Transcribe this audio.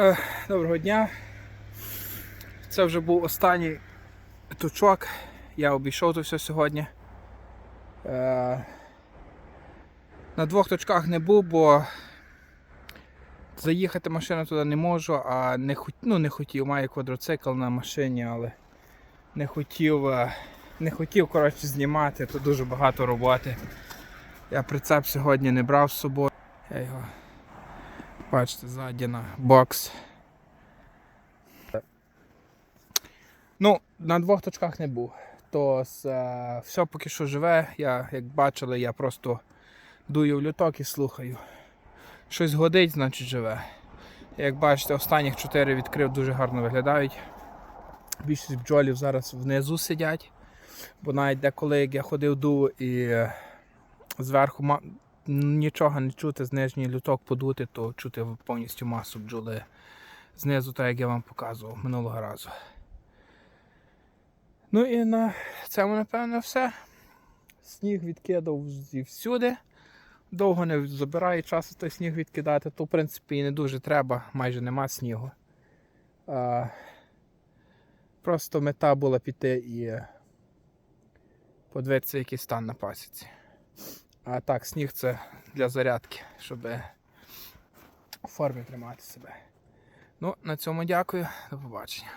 Е, Доброго дня. Це вже був останній тучок. Я обійшов то все сьогодні. Е, На двох точках не був, бо заїхати машина туди не можу, а не, хот... ну, не хотів, маю квадроцикл на машині, але не хотів, е, не хотів коротше, знімати, тут дуже багато роботи. Я прицеп сьогодні не брав з собою. Я його Бачите, ззаді на бокс. Ну, на двох точках не був. То е, все поки що живе. Я, як бачили, я просто дую в люток і слухаю. Щось годить, значить живе. Як бачите, останніх чотири відкрив, дуже гарно виглядають. Більшість бджолів зараз внизу сидять. Бо навіть деколи, як я ходив дув і е, зверху нічого не чути, з нижній люток подути, то чути повністю масу бджоли знизу, так як я вам показував минулого разу. Ну і на цьому, напевно, все. Сніг відкидав зі всюди. Довго не забирає часу той сніг відкидати, то в принципі і не дуже треба, майже нема снігу. А, просто мета була піти і подивитися, який стан на пасіці. А так, сніг це для зарядки, щоб у формі тримати себе. Ну, на цьому дякую. До побачення.